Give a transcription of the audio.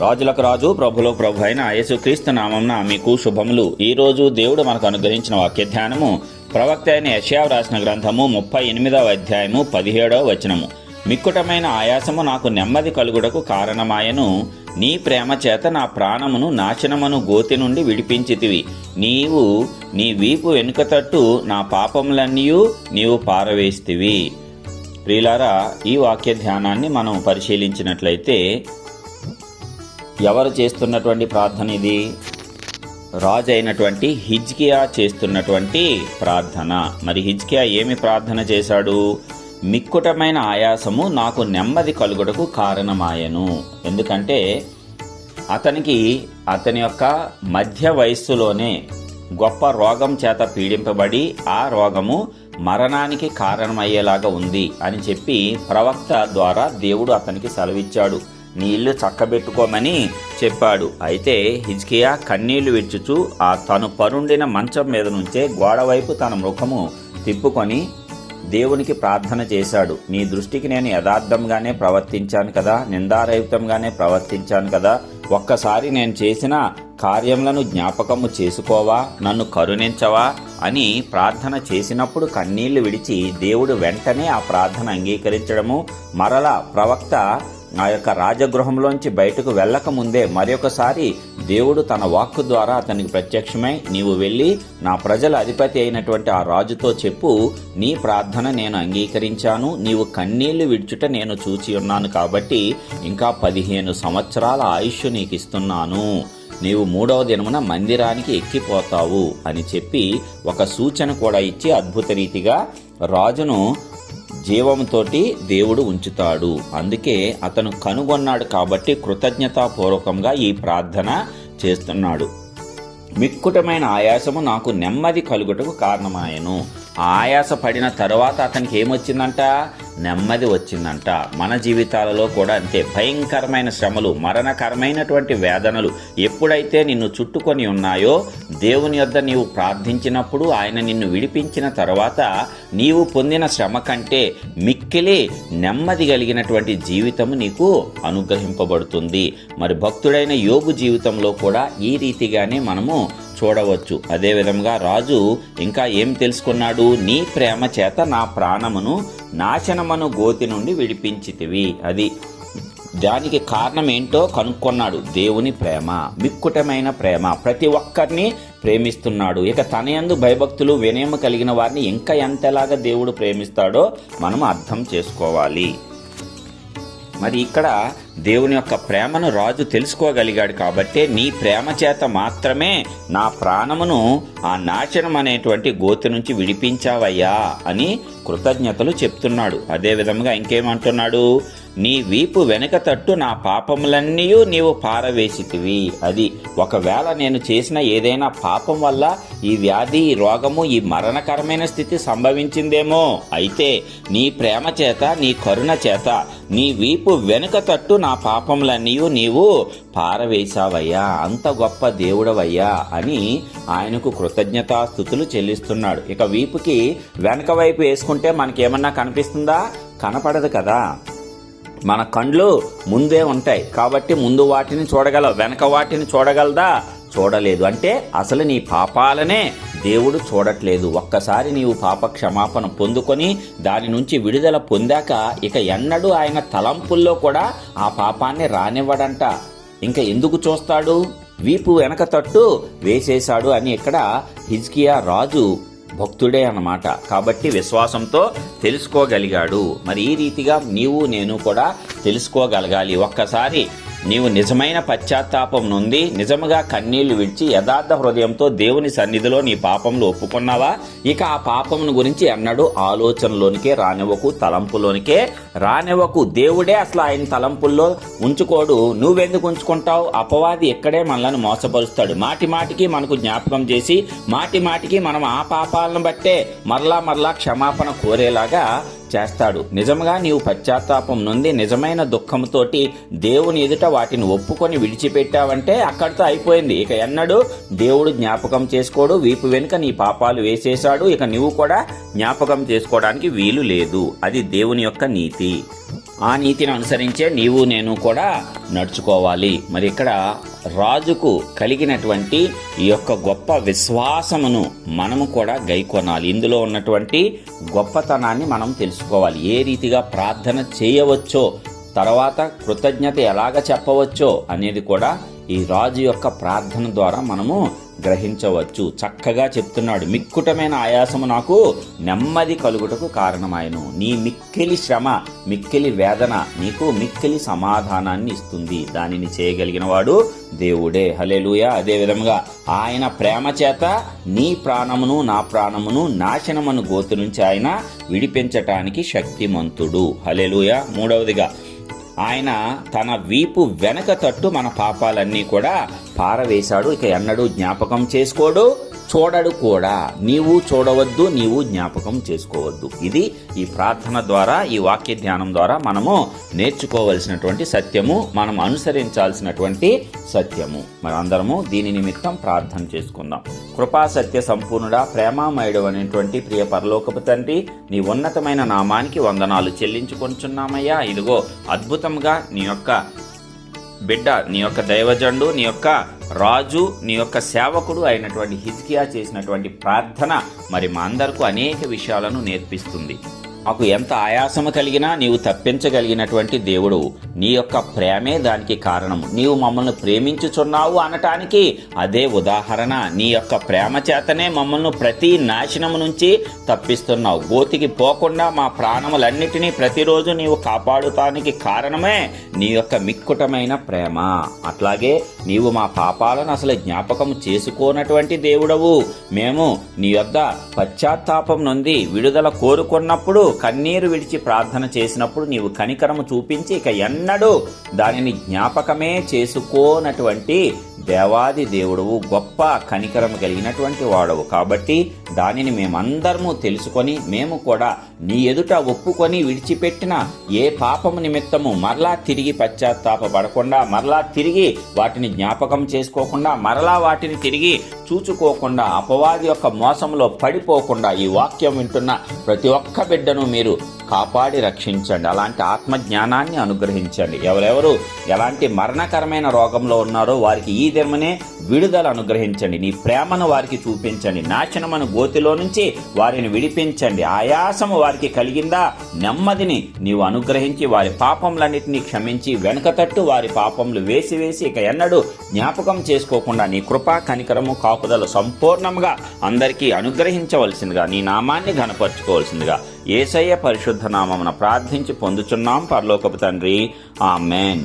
రాజులకు రాజు ప్రభులో ప్రభు అయిన యేసుక్రీస్తు నామంన మీకు శుభములు. ఈ రోజు దేవుడు మనకు అనుగ్రహించిన వాక్య ధ్యానము ప్రవక్త అయిన యశావ్ రాసిన గ్రంథము ముప్పై ఎనిమిదవ అధ్యాయము పదిహేడవ వచనము. మిక్కుటమైన ఆయాసము నాకు నెమ్మది కలుగుటకు కారణమాయను. నీ ప్రేమ చేత నా ప్రాణమును నాశనమును గోతి నుండి విడిపించితివి. నీవు నీ వీపు వెనుక తట్టు నా పాపములన్నీయు నీవు పారవేస్తివి. ప్రియులారా ఈ వాక్య ధ్యానాన్ని మనం పరిశీలించినట్లయితే ఎవరు చేస్తున్నటువంటి ప్రార్థన ఇది? రాజు అయినటువంటి హిజ్కియా చేస్తున్నటువంటి ప్రార్థన. మరి హిజ్కియా ఏమి ప్రార్థన చేశాడు? మిక్కుటమైన ఆయాసము నాకు నెమ్మది కలుగుటకు కారణమాయను. ఎందుకంటే అతనికి అతని యొక్క మధ్య వయస్సులోనే గొప్ప రోగం చేత పీడింపబడి ఆ రోగము మరణానికి కారణమయ్యేలాగా ఉంది అని చెప్పి ప్రవక్త ద్వారా దేవుడు అతనికి సెలవిచ్చాడు. నీ ఇల్లు చక్కబెట్టుకోమని చెప్పాడు. అయితే హిజ్కియా కన్నీళ్ళు విడుచుచు ఆ తను పరుండిన మంచం మీద నుంచే గోడవైపు తన ముఖము తిప్పుకొని దేవునికి ప్రార్థన చేశాడు. నీ దృష్టికి నేను యథార్థంగానే ప్రవర్తించాను కదా నిందారహితంగానే ప్రవర్తించాను కదా ఒక్కసారి నేను చేసిన కార్యములను జ్ఞాపకము చేసుకోవా నన్ను కరుణించవా అని ప్రార్థన చేసినప్పుడు కన్నీళ్ళు విడిచి దేవుడు వెంటనే ఆ ప్రార్థన అంగీకరించడము మరల ప్రవక్త ఆ యొక్క రాజగృహంలోంచి బయటకు వెళ్ళక ముందే మరొకసారి దేవుడు తన వాక్కు ద్వారా అతనికి ప్రత్యక్షమై నీవు వెళ్ళి నా ప్రజల అధిపతి అయినటువంటి ఆ రాజుతో చెప్పు నీ ప్రార్థన నేను అంగీకరించాను నీవు కన్నీళ్ళు విడుచుట నేను చూచి ఉన్నాను కాబట్టి ఇంకా పదిహేను సంవత్సరాల ఆయుష్ నీకు ఇస్తున్నాను నీవు మూడవ దినమున మందిరానికి ఎక్కిపోతావు అని చెప్పి ఒక సూచన కూడా ఇచ్చి అద్భుత రీతిగా రాజును జీవముతోటి దేవుడు ఉంచుతాడు. అందుకే అతను కనుగొన్నాడు కాబట్టి కృతజ్ఞతాపూర్వకంగా ఈ ప్రార్థన చేస్తున్నాడు. మిక్కుటమైన ఆయాసము నాకు నెమ్మది కలుగుటకు కారణమాయను. ఆయాస పడిన తర్వాత అతనికి ఏమొచ్చిందంట? నెమ్మది వచ్చిందంట. మన జీవితాలలో కూడా అంతే. భయంకరమైన శ్రమలు మరణకరమైనటువంటి వేదనలు ఎప్పుడైతే నిన్ను చుట్టుకొని ఉన్నాయో దేవుని యొద్ద నీవు ప్రార్థించినప్పుడు ఆయన నిన్ను విడిపించిన తర్వాత నీవు పొందిన శ్రమ కంటే మిక్కిలి నెమ్మది కలిగినటువంటి జీవితము నీకు అనుగ్రహింపబడుతుంది. మరి భక్తుడైన యోగు జీవితంలో కూడా ఈ రీతిగానే మనము చూడవచ్చు. అదేవిధంగా రాజు ఇంకా ఏం తెలుసుకున్నాడు? నీ ప్రేమ చేత నా ప్రాణమును నాశనమను గోతి నుండి విడిపించితివి. అది దానికి కారణం ఏంటో కనుక్కున్నాడు. దేవుని ప్రేమ మిక్కుటమైన ప్రేమ. ప్రతి ఒక్కరిని ప్రేమిస్తున్నాడు. ఇక తనయందు భయభక్తులు వినయము కలిగిన వారిని ఇంకా ఎంతలాగా దేవుడు ప్రేమిస్తాడో మనం అర్థం చేసుకోవాలి. మరి ఇక్కడ దేవుని యొక్క ప్రేమను రాజు తెలుసుకోగలిగాడు కాబట్టే నీ ప్రేమ చేత మాత్రమే నా ప్రాణమును ఆ నాశనం అనేటువంటి గోతి నుంచి విడిపించావయ్యా అని కృతజ్ఞతలు చెప్తున్నాడు. అదే విధంగా ఇంకేమంటున్నాడు? నీ వీపు వెనుక తట్టు నా పాపములన్నీ నీవు పారవేసితివి. అది ఒకవేళ నేను చేసిన ఏదైనా పాపం వల్ల ఈ వ్యాధి ఈ రోగము ఈ మరణకరమైన స్థితి సంభవించిందేమో. అయితే నీ ప్రేమ చేత నీ కరుణ చేత నీ వీపు వెనుక తట్టు నా పాపములన్నీ నీవు పారవేశావయ్యా. అంత గొప్ప దేవుడవయ్యా అని ఆయనకు కృతజ్ఞతాస్థుతులు చెల్లిస్తున్నాడు. ఇక వీపుకి వెనక వైపు వేసుకుంటే మనకేమన్నా కనిపిస్తుందా? కనపడదు కదా. మన కండ్లు ముందే ఉంటాయి. కాబట్టి ముందు వాటిని చూడగలవు. వెనక వాటిని చూడగలదా? చూడలేదు. అంటే అసలు నీ పాపాలనే దేవుడు చూడట్లేదు. ఒక్కసారి నీవు పాప క్షమాపణ పొందుకొని దాని నుంచి విడుదల పొందాక ఇక ఎన్నడూ ఆయన తలంపుల్లో కూడా ఆ పాపాన్ని రానివ్వడంట. ఇంకా ఎందుకు చూస్తాడు? వీపు వెనక తట్టు వేసేశాడు అని ఇక్కడ హిజ్కియా రాజు భక్తుడే అన్నమాట. కాబట్టి విశ్వాసంతో తెలుసుకోగలిగాడు. మరి ఈ రీతిగా నీవు నేను కూడా తెలుసుకోగలగాలి. ఒక్కసారి నీవు నిజమైన పశ్చాత్తాపం నుండి నిజముగా కన్నీళ్ళు విడిచి యథార్థ హృదయంతో దేవుని సన్నిధిలో నీ పాపంలో ఒప్పుకున్నావా? ఇక ఆ పాపమును గురించి ఎన్నడూ ఆలోచనలోనికే రానివ్వకు తలంపులోనికే రానివ్వకు. దేవుడే అసలు ఆయన తలంపుల్లో ఉంచుకోడు. నువ్వెందుకు ఉంచుకుంటావు? అపవాది ఎక్కడే మనలను మోసపరుస్తాడు. మాటి మాటికి మనకు జ్ఞాపకం చేసి మాటి మాటికి మనం ఆ పాపాలను బట్టే మరలా మరలా క్షమాపణ కోరేలాగా చేస్తాడు. నిజంగా నీవు పశ్చాత్తాపం నుండి నిజమైన దుఃఖంతోటి దేవుని ఎదుట వాటిని ఒప్పుకొని విడిచిపెట్టావంటే అక్కడితో అయిపోయింది. ఇక ఎన్నడూ దేవుడు జ్ఞాపకం చేసుకోడు. వీపు వెనుక నీ పాపాలు వేసేశాడు. ఇక నువ్వు కూడా జ్ఞాపకం చేసుకోవడానికి వీలు లేదు. అది దేవుని యొక్క నీతి. ఆ నీతిని అనుసరించే నీవు నేను కూడా నడుచుకోవాలి. మరి ఇక్కడ రాజుకు కలిగినటువంటి ఈ యొక్క గొప్ప విశ్వాసమును మనము కూడా గైకొనాలి. ఇందులో ఉన్నటువంటి గొప్పతనాన్ని మనం తెలుసుకోవాలి. ఏ రీతిగా ప్రార్థన చేయవచ్చో తర్వాత కృతజ్ఞత ఎలాగ చెప్పవచ్చో అనేది కూడా ఈ రాజు యొక్క ప్రార్థన ద్వారా మనము గ్రహించవచ్చు. చక్కగా చెప్తున్నాడు. మిక్కుటమైన ఆయాసము నాకు నెమ్మది కలుగుటకు కారణమాయను. నీ మిక్కిలి శ్రమ మిక్కిలి వేదన నీకు మిక్కిలి సమాధానాన్ని ఇస్తుంది. దానిని చేయగలిగిన వాడు దేవుడే. హలేలుయ అదే విధముగా ఆయన ప్రేమ చేత నీ ప్రాణమును నా ప్రాణమును నాశనమను గోతు నుంచి ఆయన విడిపించటానికి శక్తిమంతుడు. హలేలుయ మూడవదిగా ఆయన తన వీపు వెనక తట్టు మన పాపాలన్నీ కూడా పారవేశాడు. ఇక ఎన్నడూ జ్ఞాపకం చేసుకోడు. చూడడు కూడా. నీవు చూడవద్దు నీవు జ్ఞాపకం చేసుకోవద్దు. ఇది ఈ ప్రార్థన ద్వారా ఈ వాక్య ధ్యానం ద్వారా మనము నేర్చుకోవలసినటువంటి సత్యము మనం అనుసరించాల్సినటువంటి సత్యము. మరి అందరము దీని నిమిత్తం ప్రార్థన చేసుకుందాం. కృపా సత్య సంపూర్ణుడా ప్రేమామయుడు అనేటువంటి ప్రియ పరలోకపు తండ్రి నీ ఉన్నతమైన నామానికి వందనాలు చెల్లించుకొంచున్నామయ్యా. ఇదిగో అద్భుతంగా నీ యొక్క బిడ్డ నీ యొక్క దైవజండు నీ యొక్క రాజు నీ యొక్క సేవకుడు అయినటువంటి హిజ్కియా చేసినటువంటి ప్రార్థన మరి మా అందరికీ అనేక విషయాలను నేర్పిస్తుంది. నాకు ఎంత ఆయాసము కలిగినా నీవు తప్పించగలిగినటువంటి దేవుడు. నీ యొక్క ప్రేమే దానికి కారణం నీవు మమ్మల్ని ప్రేమించుచున్నావు అనటానికి అదే ఉదాహరణ. నీ యొక్క ప్రేమ చేతనే మమ్మల్ని ప్రతి నాశనము నుంచి తప్పిస్తున్నావు. గోతికి పోకుండా మా ప్రాణములన్నిటినీ ప్రతిరోజు నీవు కాపాడుతానికి కారణమే నీ యొక్క మిక్కుటమైన ప్రేమ. అట్లాగే నీవు మా పాపాలను అసలు జ్ఞాపకం చేసుకోనటువంటి దేవుడవు. మేము నీ యొద్ద పశ్చాత్తాపం నుండి విడుదల కోరుకున్నప్పుడు కన్నీరు విడిచి ప్రార్థన చేసినప్పుడు నీవు కనికరము చూపించి ఇక ఎన్నడూ దానిని జ్ఞాపకమే చేసుకోనటువంటి దేవాది దేవుడవు గొప్ప కనికరము కలిగినటువంటి వాడవు. కాబట్టి దానిని మేమందరము తెలుసుకొని మేము కూడా నీ ఎదుట ఒప్పుకొని విడిచిపెట్టిన ఏ పాపము నిమిత్తము మరలా తిరిగి పశ్చాత్తాపడకుండా మరలా తిరిగి వాటిని జ్ఞాపకం చేసుకోకుండా మరలా వాటిని తిరిగి చూచుకోకుండా అపవాది యొక్క మోసంలో పడిపోకుండా ఈ వాక్యం వింటున్న ప్రతి ఒక్క బిడ్డను మీరు కాపాడి రక్షించండి. అలాంటి ఆత్మజ్ఞానాన్ని అనుగ్రహించండి. ఎవరెవరు ఎలాంటి మరణకరమైన రోగంలో ఉన్నారో వారికి ఈ దినమనే విడుదల అనుగ్రహించండి. నీ ప్రేమను వారికి చూపించండి. నాశనమను గోతిలో నుంచి వారిని విడిపించండి. ఆయాసము వారికి కలిగిందా? నెమ్మదిని నీవు అనుగ్రహించి వారి పాపములన్నింటినీ క్షమించి వెనుకతట్టు వారి పాపములు వేసి వేసి ఇక ఎన్నడూ జ్ఞాపకం చేసుకోకుండా నీ కృపా కనికరము కాపుదలు సంపూర్ణంగా అందరికీ అనుగ్రహించవలసిందిగా నీ నామాన్ని ఘనపరచుకోవాల్సిందిగా ఏసయ్య పరిశుద్ధ నామమున ప్రార్థించి పొందుచున్నాం. పరలోకపు తండ్రి ఆమెన్.